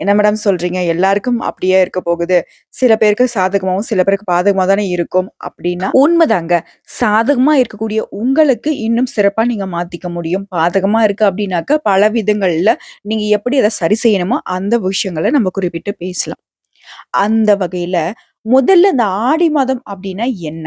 என்ன மேடம் சொல்றீங்க? எல்லாருக்கும் அப்படியே இருக்க போகுது. சில பேருக்கு சாதகமாகவும் சில பேருக்கு பாதகமாக தானே இருக்கும் அப்படின்னா உண்மைதாங்க. சாதகமா இருக்கக்கூடிய உங்களுக்கு இன்னும் சிறப்பா நீங்க மாத்திக்க முடியும். பாதகமா இருக்கு அப்படின்னாக்க பல விதங்கள்ல நீங்க எப்படி அதை சரி செய்யணுமோ அந்த விஷயங்களை நம்ம குறிப்பிட்டு பேசலாம். அந்த வகையில முதல்ல இந்த ஆடி மாதம் அப்படின்னா என்ன?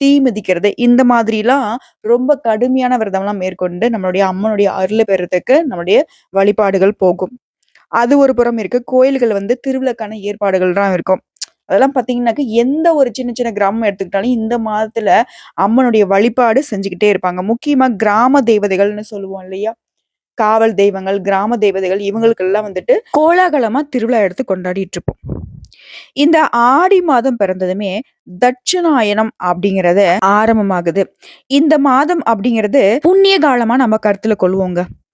தீ மிதிக்கிறது. இந்த மாதிரிலாம் ரொம்ப கடுமையான விரதம்லாம் மேற்கொண்டு நம்மளுடைய அம்மனுடைய அருளை பெறத்துக்கு நம்மளுடைய வழிபாடுகள் போகும். அது ஒரு புறம் இருக்கு. கோயில்கள் வந்து திருவிழாக்கான ஏற்பாடுகள்லாம் இருக்கும். அதெல்லாம் பார்த்தீங்கன்னாக்க எந்த ஒரு சின்ன சின்ன கிராமம் எடுத்துக்கிட்டாலும் இந்த மாதத்துல அம்மனுடைய வழிபாடு செஞ்சுக்கிட்டே இருப்பாங்க. முக்கியமா கிராம தேவதைகள்னு சொல்லுவோம் இல்லையா? காவல் தெய்வங்கள் கிராம தேவதைகள் இவங்களுக்கெல்லாம் வந்துட்டு கோலாகலமா திருவிழா எடுத்து கொண்டாடிட்டு இருப்போம். இந்த ஆடி மாதம் பிறந்ததுமே தட்சிணாயனம் அப்படிங்கிறது ஆரம்பமாகுது. இந்த மாதம் அப்படிங்கிறது புண்ணிய காலமா நம்ம கருத்துல கொள்வோங்க.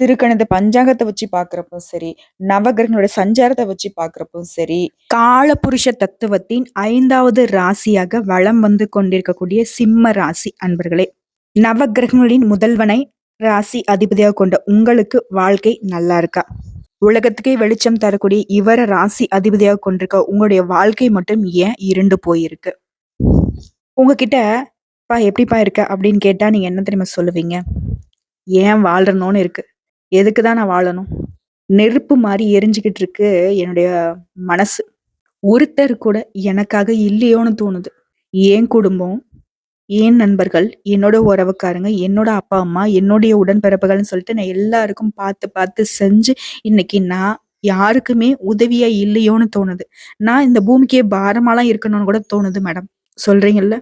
திருக்கணித பஞ்சாங்கத்தை வச்சு பார்க்குறப்பும் சரி, நவகிரகங்களோட சஞ்சாரத்தை வச்சு பார்க்குறப்பும் சரி, காலபுருஷ தத்துவத்தின் ஐந்தாவது ராசியாக வளம் வந்து கொண்டிருக்கக்கூடிய சிம்ம ராசி அன்பர்களே. நவகிரகங்களின் முதல்வனை ராசி அதிபதியாக கொண்ட உங்களுக்கு வாழ்க்கை நல்லா இருக்கா? உலகத்துக்கே வெளிச்சம் தரக்கூடிய இவர ராசி அதிபதியாக கொண்டிருக்க உங்களுடைய வாழ்க்கை மட்டும் ஏன் இருண்டு போயிருக்கு? உங்ககிட்ட, பா எப்படிப்பா இருக்க?" அப்படின்னு கேட்டா நீங்க என்ன தெரியுமா சொல்லுவீங்க? "ஏன் வாழணும்னு இருக்கு. எதுக்கு தான் நான் வாழணும்? நெருப்பு மாதிரி எரிஞ்சுக்கிட்டு இருக்கு என்னுடைய மனசு. ஒருத்தர் கூட எனக்காக இல்லையோன்னு தோணுது. என் குடும்பம், என் நண்பர்கள், என்னோட உறவுக்காரங்க, என்னோட அப்பா, அம்மா, என்னுடைய உடன்பிறப்புகள்னு சொல்லிட்டு நான் எல்லாருக்கும் பார்த்து பார்த்து செஞ்சு, இன்னைக்கு நான் யாருக்குமே உதவியா இல்லையோன்னு தோணுது. நான் இந்த பூமிக்கே பாரமாலாம் இருக்கணும்னு கூட தோணுது மேடம்." சொல்றீங்கல்ல?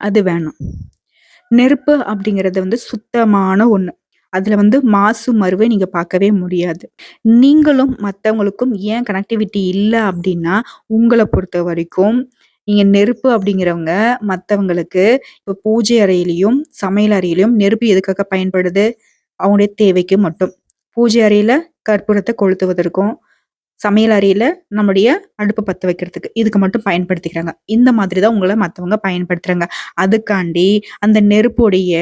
அது வேணும் நெருப்பு அப்படிங்கிறது வந்து சுத்தமான ஒண்ணு. அதில் வந்து மாசு, மறுவை நீங்கள் பார்க்கவே முடியாது. நீங்களும் மற்றவங்களுக்கும் ஏன் கனெக்டிவிட்டி இல்லை அப்படின்னா, உங்களை பொறுத்த வரைக்கும் நீங்கள் நெருப்பு அப்படிங்கிறவங்க மற்றவங்களுக்கு இப்போ பூஜை அறையிலையும் சமையல் அறையிலையும் நெருப்பு எதுக்காக பயன்படுது? அவங்களுடைய தேவைக்கு மட்டும். பூஜை அறையில் கற்பூரத்தை கொளுத்துவதற்கும், சமையல் அறையில் நம்முடைய அடுப்பு பற்ற வைக்கிறதுக்கு. இதுக்கு மட்டும் பயன்படுத்திக்கிறாங்க. இந்த மாதிரி தான் உங்களை மற்றவங்க பயன்படுத்துகிறாங்க அதுக்காண்டி அந்த நெருப்புடைய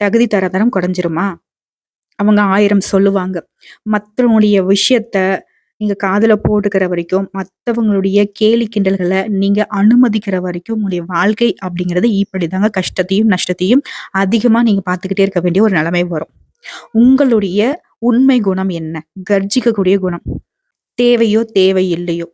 தகுதி தரதரம் குறைஞ்சிருமா? அவங்க ஆயிரம் சொல்லுவாங்க. மற்றவங்களுடைய விஷயத்த நீங்க காதல போட்டுக்கிற வரைக்கும், மற்றவங்களுடைய கேலி கிண்டல்களை நீங்க அனுமதிக்கிற வரைக்கும் உங்களுடைய வாழ்க்கை அப்படிங்கிறது இப்படிதாங்க கஷ்டத்தையும், நஷ்டத்தையும் அதிகமா நீங்க பார்த்துக்கிட்டே இருக்க வேண்டிய ஒரு நிலைமை வரும். உங்களுடைய உண்மை குணம் என்ன? கர்ஜிக்கக்கூடிய குணம். தேவையோ, தேவை இல்லையோ,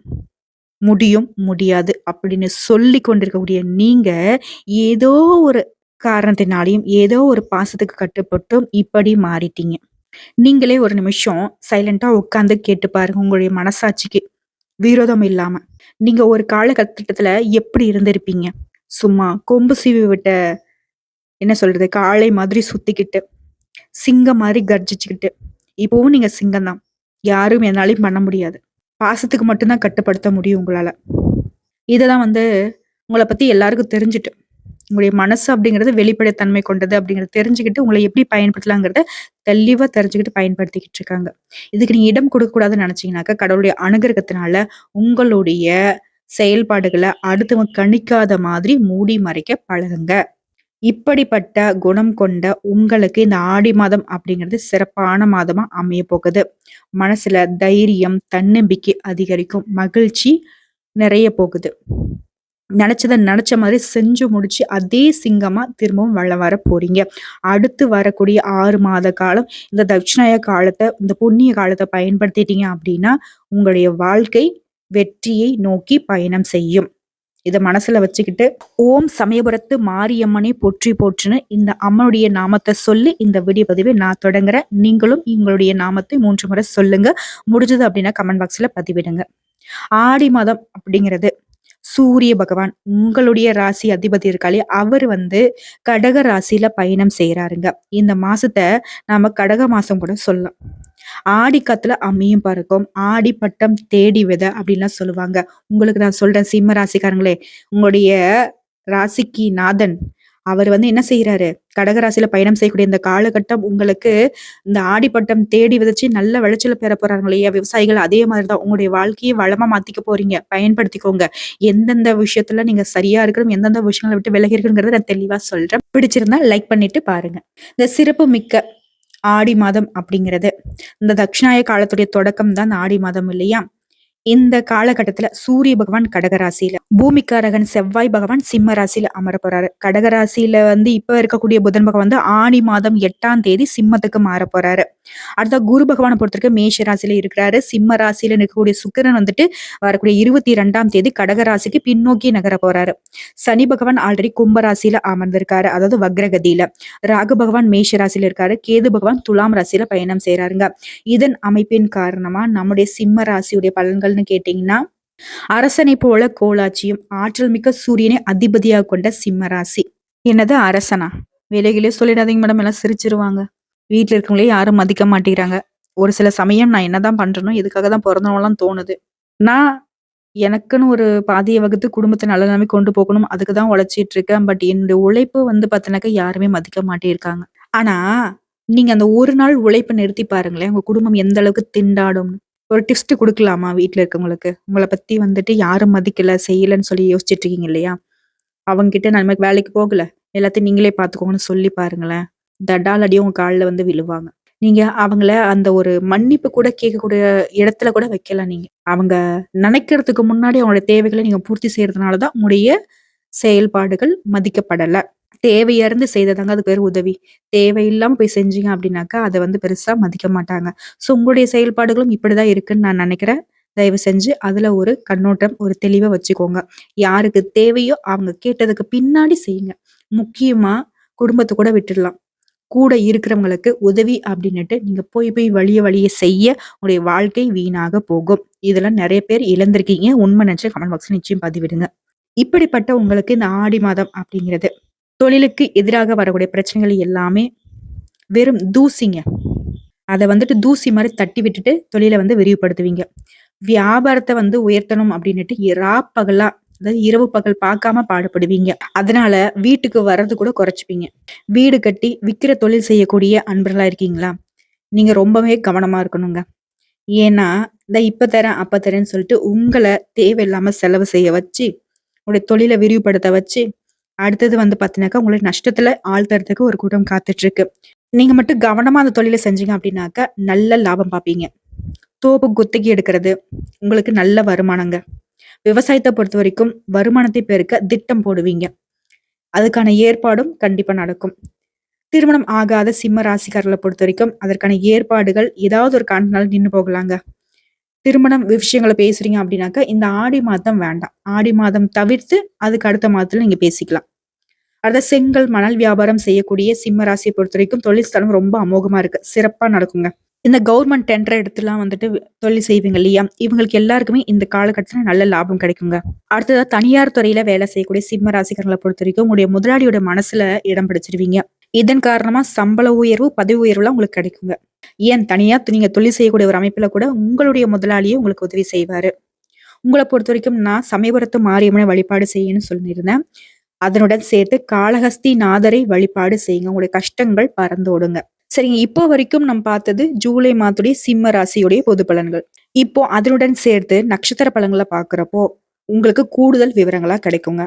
முடியும், முடியாது அப்படின்னு சொல்லி கொண்டிருக்கக்கூடிய நீங்க, ஏதோ ஒரு காரணத்தினாலையும் ஏதோ ஒரு பாசத்துக்கு கட்டுப்பட்டும் இப்படி மாறிட்டீங்க. நீங்களே ஒரு நிமிஷம் சைலண்டா உட்காந்து கேட்டு பாருங்க உங்களுடைய மனசாட்சிக்கு. விரோதம் இல்லாம. நீங்க ஒரு காலகட்டத்துல எப்படி இருந்திருப்பீங்க? சும்மா கொம்பு சீவி விட்ட என்ன சொல்றது? காளை மாதிரி சுத்திக்கிட்டு, சிங்கம் மாதிரி கர்ஜிச்சுக்கிட்டு. இப்போவும் நீங்க சிங்கம் தான். யாரும் என்னாலையும் பண்ண முடியாது. பாசத்துக்கு மட்டும் தான் கட்டுப்படுத்த முடியும் உங்களால. இததான் வந்து உங்கள பத்தி எல்லாருக்கும் தெரிஞ்சுட்டு, உங்களுடைய மனசு அப்படிங்கிறது வெளிப்படைத்தன்மை கொண்டது அப்படிங்கிறத தெரிஞ்சுக்கிட்டு, உங்களை எப்படி பயன்படுத்தலாங்கிறத தெளிவா தெரிஞ்சுக்கிட்டு பயன்படுத்திக்கிட்டு இருக்காங்க. இதுக்கு நீங்க இடம் கொடுக்கக்கூடாதுன்னு நினைச்சீங்கனாக்கா, கடவுளுடைய அனுகிரகத்தினால உங்களுடைய செயல்பாடுகளை அடுத்தவங்க கணிக்காத மாதிரி மூடி மறைக்க பழகுங்க. இப்படிப்பட்ட குணம் கொண்ட உங்களுக்கு இந்த ஆடி மாதம் அப்படிங்கிறது சிறப்பான மாதமா அமையப் போகுது. மனசுல தைரியம், தன்னம்பிக்கை அதிகரிக்கும். மகிழ்ச்சி நிறைய போகுது. நெனச்சத நினச்ச மாதிரி செஞ்சு முடிச்சு, அதே சிங்கமா திரும்பவும் வலம் வர போறீங்க. அடுத்து வரக்கூடிய ஆறு மாத காலம் இந்த தட்சிணாய காலத்தை இந்த புண்ணிய காலத்தை பயன்படுத்திட்டீங்க அப்படின்னா, உங்களுடைய வாழ்க்கை வெற்றியை நோக்கி பயணம் செய்யும். இதை மனசுல வச்சுக்கிட்டு, ஓம் சமயபுரத்து மாரியம்மனை போற்றி போற்றுன்னு இந்த அம்மனுடைய நாமத்தை சொல்லி இந்த வீடியோ பதிவை நான் தொடங்குறேன். நீங்களும் உங்களுடைய நாமத்தை மூன்று முறை சொல்லுங்க. முடிஞ்சது அப்படின்னா கமெண்ட் பாக்ஸ்ல பதிவிடுங்க. ஆடி மாதம் அப்படிங்கிறது சூரிய பகவான் உங்களுடைய ராசி அதிபதி இருக்காளே, அவர் வந்து கடக ராசியில பயணம் செய்யறாருங்க இந்த மாசத்தை நாம கடக மாசம் கூட சொல்லலாம். ஆடி காத்துல பறக்கும். ஆடி பட்டம் தேடி வித அப்படின்லாம் சொல்லுவாங்க. உங்களுக்கு நான் சொல்றேன் சிம்ம ராசிக்காரங்களே, உங்களுடைய ராசிக்கு நாதன் அவர் வந்து என்ன செய்யறாரு கடகராசியில பயணம் செய்யக்கூடிய இந்த காலகட்டம் உங்களுக்கு இந்த ஆடிப்பட்டம் தேடி விதைச்சு நல்ல விளைச்சல பெற போறாங்க இல்லையா விவசாயிகள்? அதே மாதிரி தான் உங்களுடைய வாழ்க்கையை வளமா மாத்திக்க போறீங்க. பயன்படுத்திக்கோங்க. எந்தெந்த விஷயத்துல நீங்க சரியா இருக்கணும், எந்தெந்த விஷயங்கள விட்டு விலகி இருக்கணுங்கிறத நான் தெளிவா சொல்றேன். பிடிச்சிருந்தா லைக் பண்ணிட்டு பாருங்க. இந்த சிறப்பு மிக்க ஆடி மாதம் அப்படிங்கிறது, இந்த தட்சிணாய காலத்துடைய தொடக்கம் தான் இந்த ஆடி மாதம் இல்லையா? இந்த காலகட்டத்துல சூரிய பகவான் கடகராசியில பூமிக்காரகன் செவ்வாய் பகவான் சிம்ம ராசியில அமர போறாரு. கடகராசியில வந்து இப்ப இருக்கக்கூடிய புதன் பகவான் வந்து ஆணி மாதம் எட்டாம் தேதி சிம்மத்துக்கு மாறப் போறாரு. அடுத்த குரு பகவானை பொறுத்தவரைக்கும் மேஷ ராசியில இருக்கிறாரு. சிம்ம ராசியில இருக்கக்கூடிய சுக்கிரன் வந்துட்டு வரக்கூடிய இருபத்தி ரெண்டாம் தேதி கடக ராசிக்கு பின்னோக்கி நகர போறாரு. சனி பகவான் ஆல்ரெடி கும்ப ராசியில அமர்ந்திருக்காரு. அதாவது வக்ரகதியில. ராகு பகவான் மேஷ ராசியில இருக்காரு. கேது பகவான் துலாம் ராசியில பயணம் செய்யறாருங்க இதன் அமைப்பின் காரணமா நம்முடைய சிம்ம ராசியுடைய பலன்கள்னு கேட்டீங்கன்னா அரசனை போல கோலாட்சியும் ஆற்றல் மிக்க சூரியனை அதிபதியாக கொண்ட சிம்ம ராசி. என்னது அரசனா? வேலைகளே சொல்லிடாதீங்க மேடம் எல்லாம் சிரிச்சிருவாங்க. வீட்டில் இருக்கவங்களே யாரும் மதிக்க மாட்டேங்கிறாங்க ஒரு சில சமயம் நான் என்னதான் பண்றேனோ எதுக்காக தான் பிறந்தவங்களாம் தோணுது நான் எனக்குன்னு ஒரு பாதியை வகுத்து குடும்பத்தை நல்ல நிலைமை கொண்டு போகணும் அதுக்கு தான் உழைச்சிட்டு இருக்கேன் பட் என்னுடைய உழைப்பு வந்து பார்த்தீங்கன்னாக்கா யாருமே மதிக்க மாட்டேருக்காங்க ஆனா நீங்க அந்த ஒரு நாள் உழைப்பை நிறுத்தி பாருங்களேன் உங்க குடும்பம் எந்த அளவுக்கு திண்டாடும்னு ஒரு டிப்ஸ்ட் கொடுக்கலாமா வீட்ல இருக்கவங்களுக்கு? உங்கள பத்தி வந்துட்டு யாரும் மதிக்கல, செய்யலன்னு சொல்லி யோசிச்சுட்டு இருக்கீங்க இல்லையா? அவங்ககிட்ட நான் வேலைக்கு போகல. எல்லாத்தையும் நீங்களே பார்த்துக்கோங்கன்னு சொல்லி பாருங்களேன். தடால் அடி உங்க காலில் வந்து விழுவாங்க. நீங்க அவங்கள அந்த ஒரு மன்னிப்பு கூட கேட்கக்கூடிய இடத்துல கூட வைக்கலாம் நீங்க. அவங்க நினைக்கிறதுக்கு முன்னாடி அவங்களோட தேவைகளை நீங்க பூர்த்தி செய்யறதுனால தான் உங்களுடைய செயல்பாடுகள் மதிக்கப்படல. தேவையறிந்து செய்ததாங்க அது பேர் உதவி. தேவையில்லாம போய் செஞ்சீங்க அப்படின்னாக்கா, அதை வந்து பெருசா மதிக்க மாட்டாங்க. ஸோ உங்களுடைய செயல்பாடுகளும் இப்படிதான் இருக்குன்னு நான் நினைக்கிறேன். தயவு செஞ்சு அதுல ஒரு கண்ணோட்டம், ஒரு தெளிவை வச்சுக்கோங்க. யாருக்கு தேவையோ அவங்க கேட்டதுக்கு பின்னாடி செய்யுங்க. முக்கியமா குடும்பத்தை கூட விட்டுடலாம். கூட இருக்கிறவங்களுக்கு உதவி அப்படின்னுட்டு நீங்க போய் போய் வழிய வழிய செய்ய உங்களுடைய வாழ்க்கை வீணாக போகும். இதெல்லாம் நிறைய பேர் இழந்திருக்கீங்க. உண்மை நினைச்சு கமெண்ட் பாக்ஸ்ல நிச்சயம் பதிவிடுங்க. இப்படிப்பட்ட உங்களுக்கு இந்த ஆடி மாதம் அப்படிங்கிறது தொழிலுக்கு எதிராக வரக்கூடிய பிரச்சனைகள் எல்லாமே வெறும் தூசிங்க. அதை வந்துட்டு தூசி மாதிரி தட்டி விட்டுட்டு தொழிலை வந்து விரிவுபடுத்துவீங்க. வியாபாரத்தை வந்து உயர்த்தணும் அப்படின்னுட்டு இராப்பகலா அதாவது இரவு பகல் பார்க்காம பாடுபடுவீங்க. அதனால வீட்டுக்கு வர்றது கூட குறைச்சிப்பீங்க வீடு கட்டி விக்கிற தொழில் செய்யக்கூடிய அன்பர்களா இருக்கீங்களா? நீங்க ரொம்பவே கவனமா இருக்கணுங்க. ஏன்னா, இந்த இப்ப தரேன், அப்ப தரேன்னு சொல்லிட்டு உங்கள தேவையில்லாம செலவு செய்ய வச்சு, உங்களுடைய தொழில விரிவுபடுத்த வச்சு அடுத்தது வந்து பார்த்தீங்கன்னாக்கா, உங்கள நஷ்டத்துல ஆழ்த்துறதுக்கு ஒரு கூட்டம் காத்துட்டு இருக்கு. நீங்க மட்டும் கவனமா அந்த தொழில செஞ்சீங்க அப்படின்னாக்கா, நல்ல லாபம் பார்ப்பீங்க. தோப்பு குத்தகை எடுக்கிறது, உங்களுக்கு நல்ல வருமானங்க. விவசாயத்த பொறுத்தவரைக்கும் வருமானத்தை பெருக்க திட்டம் போடுவீங்க. அதுக்கான ஏற்பாடும் கண்டிப்பா நடக்கும். திருமணம் ஆகாத சிம்ம ராசிக்காரர்கள பொறுத்தவரைக்கும், அதற்கான ஏற்பாடுகள் ஏதாவது ஒரு காரணத்தினால நின்னு போகலாங்க. திருமணம் விஷயங்களை பேசுறீங்க அப்படின்னாக்கா, இந்த ஆடி மாதம் வேண்டாம். ஆடி மாதம் தவிர்த்து அதுக்கு அடுத்த மாதத்துல நீங்க பேசிக்கலாம். அடுத்த செங்கல், மணல் வியாபாரம் செய்யக்கூடிய சிம்ம ராசிய பொறுத்தவரைக்கும் தொழில் ஸ்தலம் ரொம்ப அமோகமா இருக்கு. சிறப்பா நடக்குங்க. இந்த கவர்மெண்ட் டெண்டர் எடுத்துலாம் வந்துட்டு தொழில் செய்வீங்க இல்லையா? இவங்களுக்கு எல்லாருக்குமே இந்த காலகட்டத்துல நல்ல லாபம் கிடைக்குங்க. அடுத்ததா தனியார் துறையில வேலை செய்யக்கூடிய சிம்ம ராசிக்காரங்கள பொறுத்தவரைக்கும் உங்களுடைய முதலாளியோட மனசுல இடம் பிடிச்சிருவீங்க. இதன் காரணமா சம்பள உயர்வு, பதவி உயர்வுலாம் உங்களுக்கு கிடைக்குங்க. ஏன் தனியா நீங்க தொழில் செய்யக்கூடிய ஒரு அமைப்புல கூட உங்களுடைய முதலாளியே உங்களுக்கு உதவி செய்வாரு. உங்கள பொறுத்தவரைக்கும் நான் சமயபுரத்து மாரியம்மனை வழிபாடு செய்யணும்னு சொல்லியிருந்தேன். அதனுடன் சேர்த்து காளஹஸ்தி நாதரை வழிபாடு செய்யுங்க. உங்களுடைய கஷ்டங்கள் பறந்தோடுங்க. சரிங்க. இப்போ வரைக்கும் நம்ம பார்த்தது ஜூலை மாதத்துடைய சிம்ம ராசியுடைய பொது பலன்கள். இப்போ அதனுடன் சேர்த்து நட்சத்திர பலன்களை பார்க்குறப்போ உங்களுக்கு கூடுதல் விவரங்களா கிடைக்குங்க.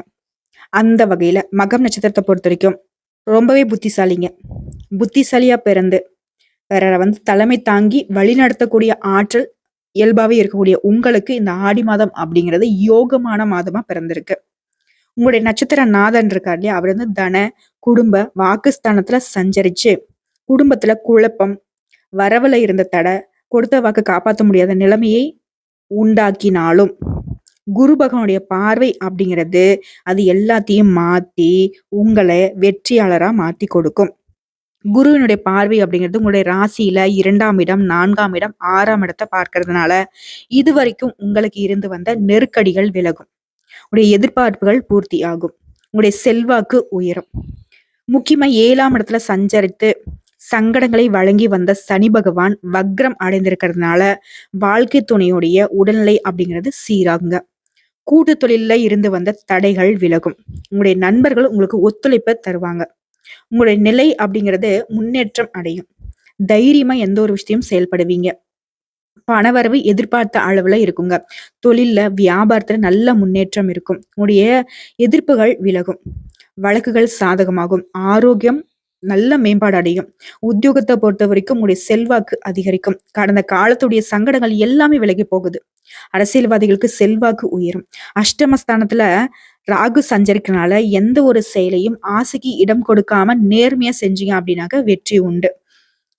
அந்த வகையில மகம் நட்சத்திரத்தை பொறுத்த வரைக்கும் ரொம்பவே புத்திசாலிங்க. புத்திசாலியா பிறந்து பிறரை வந்து தலைமை தாங்கி வழிநடத்தக்கூடிய ஆற்றல் இயல்பாவே இருக்கக்கூடிய உங்களுக்கு இந்த ஆடி மாதம் அப்படிங்கிறது யோகமான மாதமா பிறந்திருக்கு. உங்களுடைய நட்சத்திர நாதன் இருக்கார் இல்லையா? அவர் வந்து தன, குடும்ப, வாக்குஸ்தானத்துல சஞ்சரிச்சு, குடும்பத்துல குழப்பம், வரவுல இருந்த தடை, கொடுத்த வாக்கு காப்பாற்ற முடியாத நிலைமையை உண்டாக்கினாலும், குரு பகவானுடைய பார்வை அப்படிங்கிறது அது எல்லாத்தையும் மாத்தி, உங்களை வெற்றியாளரா மாத்தி கொடுக்கும். குருவினுடைய பார்வை அப்படிங்கிறது உங்களுடைய ராசியில இரண்டாம் இடம், நான்காம் இடம், ஆறாம் இடத்தை பார்க்கறதுனால, இதுவரைக்கும் உங்களுக்கு இருந்து வந்த நெருக்கடிகள் விலகும். உடைய எதிர்பார்ப்புகள் பூர்த்தி ஆகும். உங்களுடைய செல்வாக்கு உயரும். முக்கியமா ஏழாம் இடத்துல சஞ்சரித்து சங்கடங்களை வழங்கி வந்த சனி பகவான் வக்ரம் அடைந்திருக்கிறதுனால, வாழ்க்கை துணையுடைய உடல்நிலை அப்படிங்கிறது சீராகுங்க. கூட்டு தொழில்ல இருந்து வந்த தடைகள் விலகும். உங்களுடைய நண்பர்கள் உங்களுக்கு ஒத்துழைப்ப தருவாங்க. உங்களுடைய நிலை அப்படிங்கிறது முன்னேற்றம் அடையும். தைரியமா எந்த ஒரு விஷயத்தையும் செயல்படுவீங்க. பணவரவு எதிர்பார்த்த அளவுல இருக்குங்க. தொழில்ல, வியாபாரத்துல நல்ல முன்னேற்றம் இருக்கும். உங்களுடைய எதிர்ப்புகள் விலகும். வழக்குகள் சாதகமாகும். ஆரோக்கியம் நல்ல மேம்பாடு அடையும். உத்தியோகத்தை பொறுத்த வரைக்கும் உங்களுடைய செல்வாக்கு அதிகரிக்கும். கடந்த காலத்துடைய சங்கடங்கள் எல்லாமே விலகி போகுது. அரசியல்வாதிகளுக்கு செல்வாக்கு உயரும். அஷ்டமஸ்தானத்துல ராகு சஞ்சரிக்கிறனால எந்த ஒரு செயலையும் ஆசைக்கு இடம் கொடுக்காம நேர்மையா செஞ்சீங்க அப்படின்னாக்க வெற்றி உண்டு.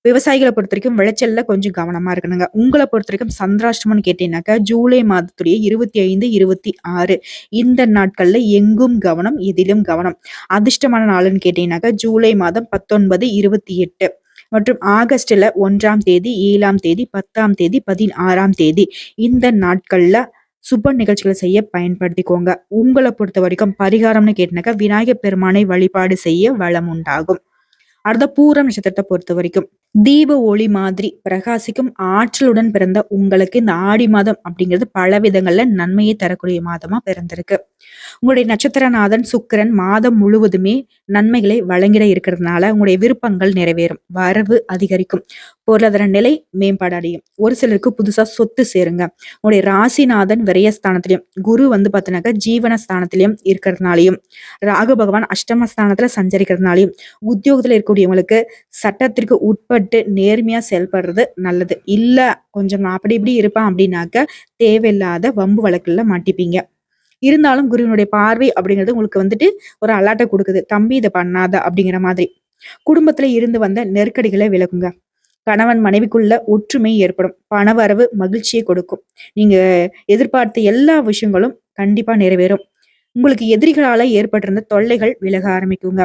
விவசாயிகளை பொறுத்த வரைக்கும் விளைச்சல்ல கொஞ்சம் கவனமா இருக்கணுங்க. உங்களை பொறுத்த வரைக்கும் சந்திராஷ்டமம்னு கேட்டீங்கன்னாக்கா ஜூலை மாதத்துடைய இருபத்தி ஐந்து இருபத்தி ஆறு. இந்த நாட்கள்ல எங்கும் கவனம் எதிலும் கவனம். அதிர்ஷ்டமான நாளுன்னு கேட்டீங்கன்னாக்கா ஜூலை மாதம் பத்தொன்பது இருபத்தி எட்டு. மற்றும் ஆகஸ்ட்ல ஒன்றாம் தேதி ஏழாம் தேதி பத்தாம் தேதி பதினாறாம் தேதி. இந்த நாட்கள்ல சுப நிகழ்ச்சிகளை செய்ய பயன்படுத்திக்கோங்க. உங்களை பொறுத்த வரைக்கும் பரிகாரம்னு கேட்டினாக்கா விநாயகர் பெருமானை வழிபாடு செய்ய வளம் உண்டாகும். அடுத்த பூரம் நட்சத்திரத்தை பொறுத்த வரைக்கும். தீப ஒளி மாதிரி பிரகாசிக்கும் ஆற்றலுடன் பிறந்த உங்களுக்கு இந்த ஆடி மாதம் அப்படிங்கிறது பல விதங்கள்ல நன்மையை தரக்கூடிய மாதமா பிறந்திருக்கு. உங்களுடைய நட்சத்திரநாதன் சுக்கரன் மாதம் முழுவதுமே நன்மைகளை வழங்கிட இருக்கிறதுனால உங்களுடைய விருப்பங்கள் நிறைவேறும். வரவு அதிகரிக்கும். பொருளாதார நிலை மேம்பாடு அடையும். ஒரு சிலருக்கு புதுசா சொத்து சேருங்க. உங்களுடைய ராசிநாதன் விரயஸ்தானத்திலையும் குரு வந்து பார்த்தீங்கன்னாக்கா ஜீவனஸ்தானத்திலையும் இருக்கிறதுனாலையும் ராகு பகவான் அஷ்டமஸ்தானத்துல சஞ்சரிக்கிறதுனாலையும் உத்தியோகத்துல இருக்கக்கூடியவங்களுக்கு சட்டத்திற்கு உட்பட உட்பட்டு நேர்மையா செயல்படுறது நல்லது. இல்ல கொஞ்சம் நான் அப்படி இப்படி இருப்பேன் அப்படின்னாக்க தேவையில்லாத வம்பு வழக்குல மாட்டிப்பீங்க. இருந்தாலும் குருவினுடைய பார்வை அப்படிங்கிறது உங்களுக்கு வந்துட்டு ஒரு அலாட்டை கொடுக்குது. தம்பி இதை பண்ணாத அப்படிங்கிற மாதிரி. குடும்பத்துல இருந்து வந்த நெருக்கடிகளை விலகுங்க கணவன் மனைவிக்குள்ள ஒற்றுமை ஏற்படும். பணவரவு மகிழ்ச்சியை கொடுக்கும். நீங்க எதிர்பார்த்த எல்லா விஷயங்களும் கண்டிப்பா நிறைவேறும். உங்களுக்கு எதிரிகளால ஏற்பட்டிருந்த தொல்லைகள் விலக ஆரம்பிக்குங்க.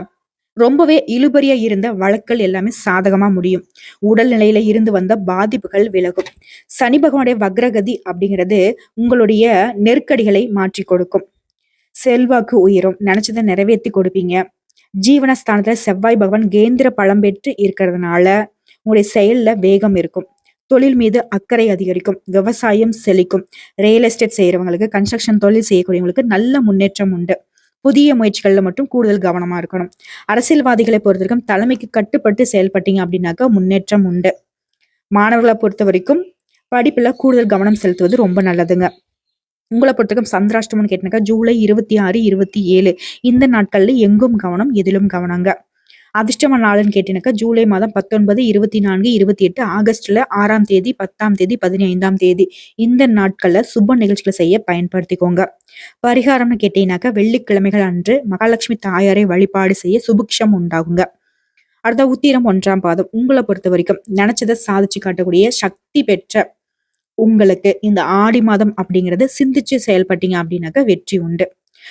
ரொம்பவே இழுபறியா இருந்த வழக்கல் எல்லாமே சாதகமா முடியும். உடல் நிலையில இருந்து வந்த பாதிப்புகள் விலகும். சனி பகவானுடைய வக்ரகதி அப்படிங்கிறது உங்களுடைய நெருக்கடிகளை மாற்றி கொடுக்கும். செல்வாக்கு உயரும். நினைச்சதை நிறைவேற்றி கொடுப்பீங்க. ஜீவனஸ்தானத்துல செவ்வாய் பகவான் கேந்திர பழம் பெற்று இருக்கிறதுனால உங்களுடைய செயல்ல வேகம் இருக்கும். தொழில் மீது அக்கறை அதிகரிக்கும். விவசாயம் செழிக்கும். ரியல் எஸ்டேட் செய்யறவங்களுக்கு கன்ஸ்ட்ரக்ஷன் தொழில் செய்யக்கூடியவங்களுக்கு நல்ல முன்னேற்றம் உண்டு. புதிய முயற்சிகளில் மட்டும் கூடுதல் கவனமா இருக்கணும். அரசியல்வாதிகளை பொறுத்த வரைக்கும் தலைமைக்கு கட்டுப்பட்டு செயல்பட்டீங்க அப்படின்னாக்கா முன்னேற்றம் உண்டு. மாணவர்களை பொறுத்த வரைக்கும் படிப்புல கூடுதல் கவனம் செலுத்துவது ரொம்ப நல்லதுங்க. உங்களை பொறுத்தவரைக்கும் சந்திராஷ்டமம்னு கேட்டினாக்கா ஜூலை இருபத்தி ஆறு இருபத்தி ஏழு. இந்த நாட்கள்ல எங்கும் கவனம் எதிலும் கவனங்க. அதிர்ஷ்டமான நாளுன்னு கேட்டீங்கன்னாக்கா ஜூலை மாதம் பத்தொன்பது இருபத்தி நான்கு இருபத்தி எட்டு ஆகஸ்ட்ல ஆறாம் தேதி பத்தாம் தேதி பதினைந்தாம் தேதி இந்த நாட்கள்ல சுப நிகழ்ச்சிகளை செய்ய பயன்படுத்திக்கோங்க. பரிகாரம்னு கேட்டீங்கன்னாக்கா வெள்ளிக்கிழமைகள் அன்று மகாலட்சுமி தாயாரை வழிபாடு செய்ய சுபிக்ஷம் உண்டாகுங்க. அடுத்த உத்திரம் ஒன்றாம் பாதம். உங்களை பொறுத்த வரைக்கும் நினைச்சதை சாதிச்சு காட்டக்கூடிய சக்தி பெற்ற உங்களுக்கு இந்த ஆடி மாதம் அப்படிங்கறது சிந்திச்சு செயல்பட்டீங்க அப்படின்னாக்கா வெற்றி உண்டு.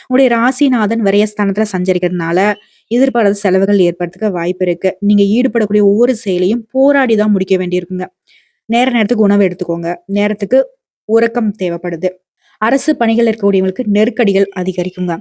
உங்களுடைய ராசிநாதன் விரயஸ்தானத்துல சஞ்சரிக்கிறதுனால எதிர்பாராத செலவுகள் ஏற்படுறதுக்கு வாய்ப்பு இருக்கு. நீங்க ஈடுபடக்கூடிய ஒவ்வொரு செயலையும் போராடி தான் முடிக்க வேண்டியிருக்குங்க. நேர நேரத்துக்கு உணவு எடுத்துக்கோங்க. நேரத்துக்கு உறக்கம் தேவைப்படுது. அரசு பணிகள் இருக்கக்கூடியவங்களுக்கு நெருக்கடிகள் அதிகரிக்குங்க.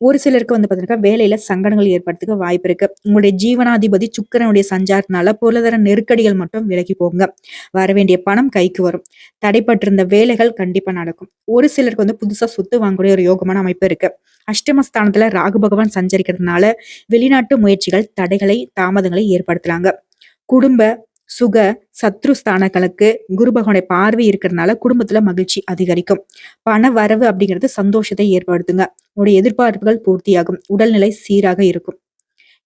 ஒரு சிலருக்கு வந்து பார்த்தீங்கன்னா வேலையில சங்கடங்கள் ஏற்படுறதுக்கு வாய்ப்பு இருக்கு. உங்களுடைய ஜீவனாதிபதி சுக்கரனுடைய சஞ்சாரத்தினால பொருளாதார நெருக்கடிகள் மட்டும் விலகி போங்க வர வேண்டிய பணம் கைக்கு வரும். தடைப்பட்டிருந்த வேலைகள் கண்டிப்பா நடக்கும். ஒரு சிலருக்கு வந்து புதுசா சொத்து வாங்கக்கூடிய ஒரு யோகமான அமைப்பு இருக்கு. அஷ்டமஸ்தானத்துல ராகு பகவான் சஞ்சரிக்கிறதுனால வெளிநாட்டு முயற்சிகள் தடைகளை தாமதங்களை ஏற்படுத்துறாங்க. குடும்ப சுக சத்ரு ஸ்தானங்களுக்கு குரு பகவானுடைய பார்வை இருக்கிறதுனால குடும்பத்துல மகிழ்ச்சி அதிகரிக்கும். பண வரவு அப்படிங்கிறது சந்தோஷத்தை ஏற்படுத்துங்க. உங்களுடைய எதிர்பார்ப்புகள் பூர்த்தியாகும். உடல்நிலை சீராக இருக்கும்.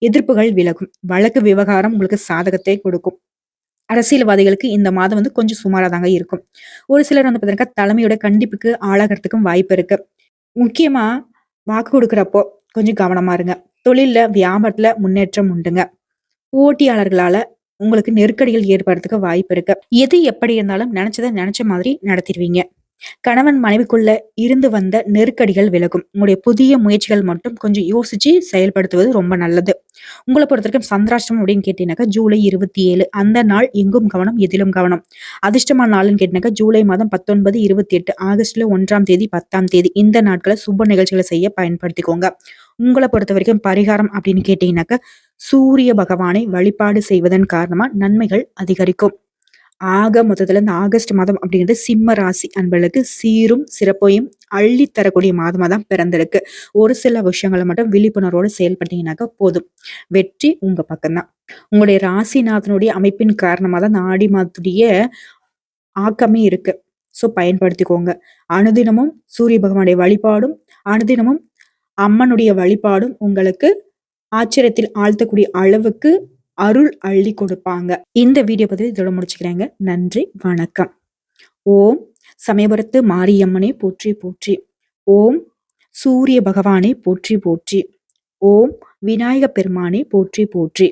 எதிர்ப்புகள் விலகும். வழக்கு விவகாரம் உங்களுக்கு சாதகத்தை கொடுக்கும். அரசியல்வாதிகளுக்கு இந்த மாதம் வந்து கொஞ்சம் சுமாராக தாங்க இருக்கும். ஒரு சிலர் வந்து பார்த்தீங்கன்னா தலைமையோட கண்டிப்புக்கு ஆளாகிறதுக்கும் வாய்ப்பு இருக்கு. முக்கியமா வாக்கு கொடுக்குறப்போ கொஞ்சம் கவனமா இருங்க. தொழிலில் வியாபாரத்துல முன்னேற்றம் உண்டுங்க. போட்டியாளர்களால உங்களுக்கு நெருக்கடிகள் ஏற்படுறதுக்கு வாய்ப்பு இருக்கு. எது எப்படி இருந்தாலும் நினைச்சதை நினைச்ச மாதிரி நடத்திடுவீங்க. கணவன் மனைவிக்குள்ள இருந்து வந்த நெருக்கடிகள் விலகும். உங்களுடைய புதிய முயற்சிகள் மட்டும் கொஞ்சம் யோசிச்சு செயல்படுத்துவது ரொம்ப நல்லது. உங்களை பொறுத்த வரைக்கும் அப்படின்னு கேட்டீங்கன்னாக்கா ஜூலை இருபத்தி ஏழு அந்த நாள் எங்கும் கவனம் எதிலும் கவனம். அதிர்ஷ்டமான நாள்னு கேட்டீங்கன்னாக்கா ஜூலை மாதம் பத்தொன்பது இருபத்தி எட்டு ஆகஸ்ட்ல ஒன்றாம் தேதி பத்தாம் தேதி. இந்த நாட்களை சுப நிகழ்ச்சிகளை செய்ய பயன்படுத்திக்கோங்க. உங்களை பொறுத்த வரைக்கும் பரிகாரம் அப்படின்னு கேட்டீங்கன்னாக்கா சூரிய பகவானை வழிபாடு செய்வதன் காரணமா நன்மைகள் அதிகரிக்கும். ஆக மொத்தத்துல இந்த ஆகஸ்ட் மாதம் அப்படிங்கிறது சிம்ம ராசி அன்பர்களுக்கு சீரும் சிறப்பையும் அள்ளி தரக்கூடிய மாதமா தான் பிறந்திருக்கு. ஒரு சில விஷயங்களை மட்டும் விழிப்புணர்வோடு செயல்பட்டீங்கன்னாக்கா போதும். வெற்றி உங்க பக்கம்தான். உங்களுடைய ராசிநாதனுடைய அமைப்பின் காரணமா தான் ஆடி மாதத்துடைய ஆக்கமே இருக்கு. ஸோ பயன்படுத்திக்கோங்க. அனுதினமும் சூரிய பகவானுடைய வழிபாடும் அனுதினமும் அம்மனுடைய வழிபாடும் உங்களுக்கு ஆச்சரியத்தில் ஆழ்த்தக்கூடிய அளவுக்கு அருள் அள்ளி கொடுப்பாங்க. இந்த வீடியோ பத்தி இதோட முடிச்சுக்கிறேங்க. நன்றி வணக்கம். ஓம் சமயபுரத்து மாரியம்மனை போற்றி போற்றி. ஓம் சூரிய பகவானை போற்றி போற்றி. ஓம் விநாயக பெருமானை போற்றி போற்றி.